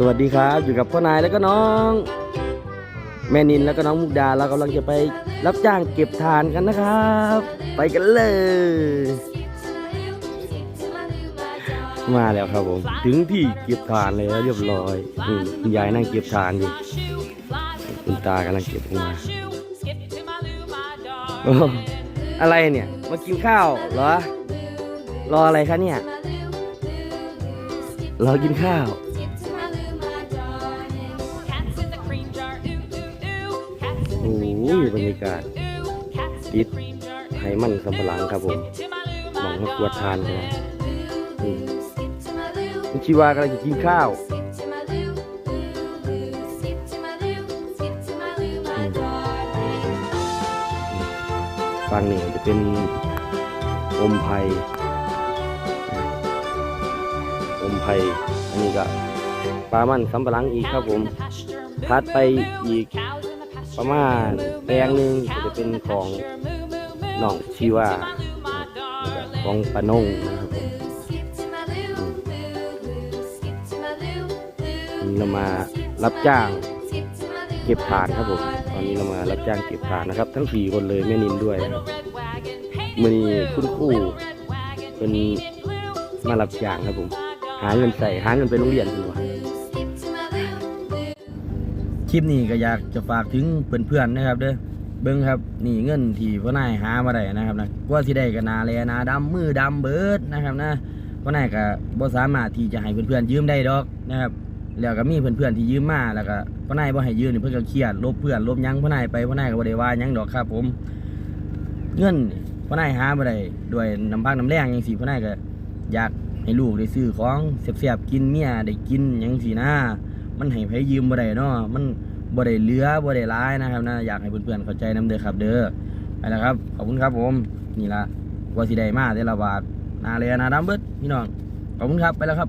สวัสดีครับ อยู่กับพ่อนายแล้วก็น้อง แม่นินแล้วก็น้องมุกดาเรากำลังจะไปรับจ้างเก็บทานกันนะครับ ไปกันเลย มาแล้วครับผม ถึงที่เก็บทานแล้วเรียบร้อยนี่คุณยายนั่งเก็บทานอยู่คุณตากำลังเก็บมาอะไรเนี่ย มากินข้าวเหรอ รออะไรคะเนี่ย รอกินข้าว รรยากาศติดไขมันสำปะหลังครับผมหมองมากวดทานกันนี่คุณชีวากำลังจะกินข้าวฟังนี่จะเป็นอมไผ่อมไผ่อันนี้ก็ปลามันสำปะหลังอีกครับผมพัดไปอีก ประมาณแปลงหนึ่งก็จะเป็นของน้องชีว่า ของปานงนะครับผมเรามารับจ้างเก็บฐานครับผมตอนนี้เรามารับจ้างเก็บฐานนะครับ ทั้งสี่คนเลยแม่นินด้วยนะครับมือนี้คุณครูเป็นมารับจ้างครับผม หาเงินใส่หาเงินไปโรงเรียนดีกว่า คลิปนี้ก็อยากจะฝากถึงเพื่อนๆนะครับเด้อเบิ้งครับนี่เงินที่พ่อนายหามาได้นะครับนะว่าสิได้ก็นาแลนาดำมือดำเบิดนะครับนะพ่อนายก็บ่สามารถที่จะให้เพื่อนๆยืมได้ดอกนะครับแล้วก็มีเพื่อนๆที่ยืมมาแล้วก็พ่อนายบ่ให้ยืมเพิ่นก็เครียดลบเพื่อนลบยังพ่อนายไปพ่อนายก็บ่ได้ว่ายังดอกครับ ผม เงินนี่พ่อนายหามาได้ด้วยน้ำพักน้ำแรงจังซี่พ่อนายก็อยากให้ลูกได้ซื้อของแซ่บๆกินเมียได้กินหยังซี่นะ มันให้ไผยืมบ่ได้เนาะมันบ่ได้เหลือบ่ได้ร้ายนะครับนะอยากให้เพื่อนๆเข้าใจนํเด้อครับ เด้อไปแล้วครับขอบคุณครับผมนี่ละว่าสิได้มาแต่ละบาทนาเลยนาดำเบิดพี่น้องขอบคุณครับไปแล้วครับ